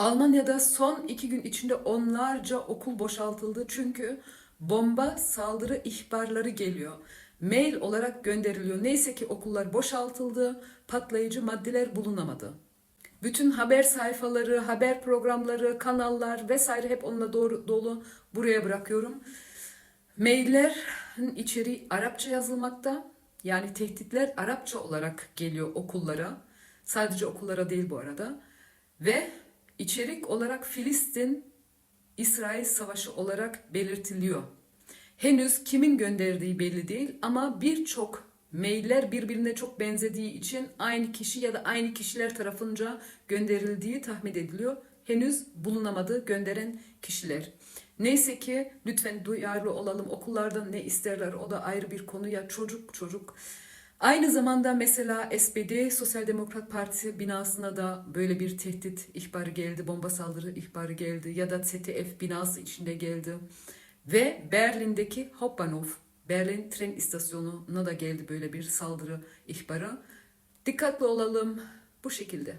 Almanya'da son iki gün içinde onlarca okul boşaltıldı çünkü bomba saldırı ihbarları geliyor. Mail olarak gönderiliyor. Neyse ki okullar boşaltıldı, patlayıcı maddeler bulunamadı. Bütün haber sayfaları, haber programları, kanallar vesaire hep onunla doğru, dolu buraya bırakıyorum. Maillerin içeriği Arapça yazılmakta. Yani tehditler Arapça olarak geliyor okullara. Sadece okullara değil bu arada. Ve içerik olarak Filistin İsrail savaşı olarak belirtiliyor. Henüz kimin gönderdiği belli değil ama birçok mailler birbirine çok benzediği için aynı kişi ya da aynı kişiler tarafınca gönderildiği tahmin ediliyor. Henüz bulunamadı gönderen kişiler. Neyse ki lütfen duyarlı olalım. Okullarda ne isterler o da ayrı bir konu ya çocuk çocuk. Aynı zamanda mesela SPD Sosyal Demokrat Partisi binasına da böyle bir tehdit ihbarı geldi, bomba saldırı ihbarı geldi ya da ZDF binası içinde geldi. Ve Berlin'deki Hauptbahnhof, Berlin tren istasyonuna da geldi böyle bir saldırı ihbarı. Dikkatli olalım bu şekilde.